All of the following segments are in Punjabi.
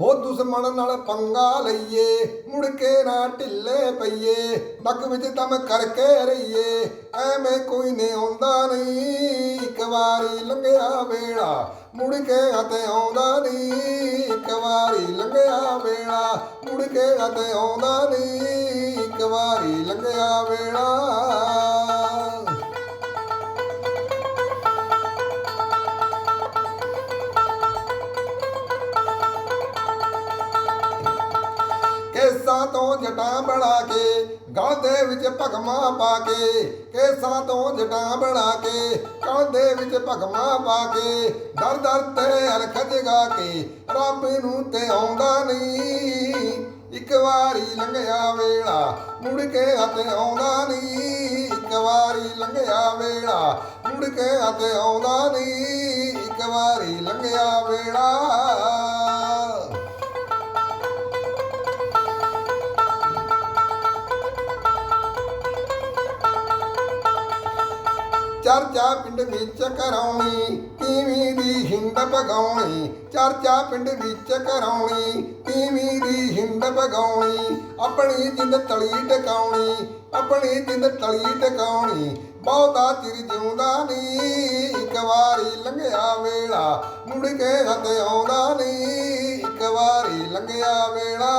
ਮਨ ਨਾਲ ਪੰਗਾ ਲਈਏ, ਮੁੜ ਕੇ ਨਾ ਢਿੱਲੇ ਪਈਏ, ਨੱਕ ਵਿੱਚ ਦਮ ਕਰਕੇ ਰਹੀਏ। ਐਵੇਂ ਕੋਈ ਨੇ ਆਉਂਦਾ ਨਹੀਂ ਇੱਕ ਵਾਰੀ ਲੰਘਿਆ ਵੇਲਾ, ਮੁੜ ਕੇ ਹਤੇ ਆਉਂਦਾ ਨਹੀਂ ਇੱਕ ਵਾਰੀ ਲੰਘਿਆ ਵੇਲਾ, ਮੁੜ ਕੇ ਹਤੇ ਆਉਂਦਾ ਨਹੀਂ ਇੱਕ ਵਾਰੀ ਲੰਘਿਆ ਤੋਂ ਜਟਾਂ ਬਣਾ ਕੇ, ਗਲ ਦੇ ਵਿੱਚ ਭਗਮਾ ਪਾ ਕੇ, ਕੇਸਾਂ ਤੋਂ ਜਟਾਂ ਬਣਾ ਕੇ, ਗਲ ਦੇ ਵਿੱਚ ਭਗਮਾ ਪਾ ਕੇ, ਦਰ ਦਰ ਤੇ ਅਰਖ ਜਗਾ ਕੇ, ਰੱਬ ਨੂੰ ਤੇ ਆਉਂਦਾ ਨਹੀਂ। ਇੱਕ ਵਾਰੀ ਲੰਘਿਆ ਵੇਲਾ, ਮੁੜ ਕੇ ਹੱਥ ਆਉਂਦਾ ਨਹੀਂ। ਇੱਕ ਵਾਰੀ ਲੰਘਿਆ ਵੇਲਾ, ਮੁੜ ਕੇ ਹੱਥ ਆਉਂਦਾ ਨਹੀਂ। ਇੱਕ ਵਾਰੀ ਲੰਘਿਆ ਵੇਲਾ। ਚਰਚਾ ਪਿੰਡ ਵਿੱਚ ਕਰਾਉਣੀ, ਤੀਵੀਂ ਦੀ ਹਿੰਦ ਭਗਾਉਣੀ। ਚਰਚਾ ਪਿੰਡ ਵਿੱਚ ਕਰਾਉਣੀ, ਤੀਵੀਂ ਦੀ ਹਿੰਦ ਭਗਾਉਣੀ। ਆਪਣੀ ਜਿੰਦ ਤਲੀ ਟਿਕਾਉਣੀ, ਆਪਣੀ ਜਿੰਦ ਤਲੀ ਟਿਕਾਉਣੀ। ਬਹੁਤਾ ਚਿਰ ਜਿਉਂਦਾ ਨਹੀਂ, ਇੱਕ ਵਾਰੀ ਲੰਘਿਆ ਵੇਲਾ। ਮੁੜ ਕੇ ਹੱਥ ਆਉਂਦਾ ਨਹੀਂ, ਇੱਕ ਵਾਰੀ ਲੰਘਿਆ ਵੇਲਾ।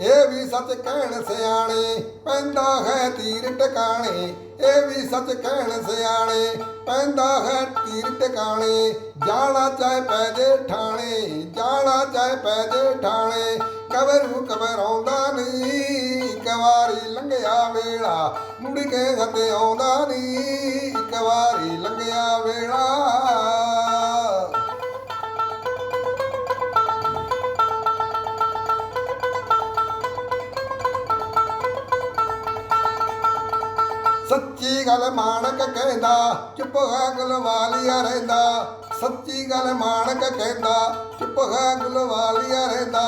ਇਹ ਵੀ ਸੱਚ ਕਹਿਣ ਸਿਆਣੇ, ਪੈਂਦਾ ਹੈ ਤੀਰ ਟਿਕਾਣੇ। ਇਹ ਵੀ ਸੱਚ ਕਹਿਣ ਸਿਆਣੇ, ਪੈਂਦਾ ਹੈ ਤੀਰ ਟਿਕਾਣੇ। ਜਾਣਾ ਚਾਹੇ ਪੈ ਜੇ ਠਾਣੇ ਜਾਣਾ ਚਾਹੇ ਪੈ ਜੇ ਠਾਣੇ। ਕਬਰ ਨੂੰ ਕਬਰ ਆਉਂਦਾ ਨਹੀਂ ਇੱਕ ਵਾਰੀ ਲੰਘਿਆ ਵੇਲਾ। ਮੁੜ ਕੇ ਹੱਥੇ ਆਉਂਦਾ ਨਹੀਂ ਇੱਕ ਵਾਰੀ ਲੰਘਿਆ ਵੇਲਾ। ਸੱਚੀ ਗੱਲ ਮਾਣਕ ਕਹਿੰਦਾ, ਚੁੱਪ ਹੈ ਗੁਲਵਾਲੀਆ ਰਹਿੰਦਾ। ਸੱਚੀ ਗੱਲ ਮਾਣਕ ਕਹਿੰਦਾ, ਚੁੱਪ ਹੈ ਗੁਲਵਾਲੀਆ ਰਹਿੰਦਾ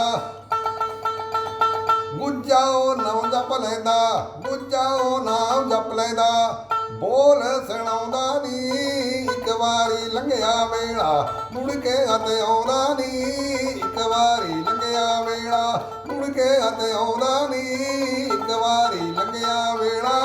ਗੁੱਜਾਓ ਨਾਮ ਜਪ ਲੈਂਦਾ ਗੁੱਜਾਓ ਨਾਮ ਜਪ ਲੈਂਦਾ। ਬੋਲ ਸੁਣਾਉਂਦਾ ਨੀ, ਇੱਕ ਵਾਰੀ ਲੰਘਿਆ ਵੇਲਾ। ਮੁੜ ਕੇ ਹੱਥ ਆਉਂਦਾ ਨਹੀਂ ਇੱਕ ਵਾਰੀ ਲੰਘਿਆ ਵੇਲਾ। ਮੁੜ ਕੇ ਹੱਥ ਆਉਂਦਾ ਨੀ, ਇੱਕ ਵਾਰੀ ਲੰਘਿਆ ਵੇਲਾ।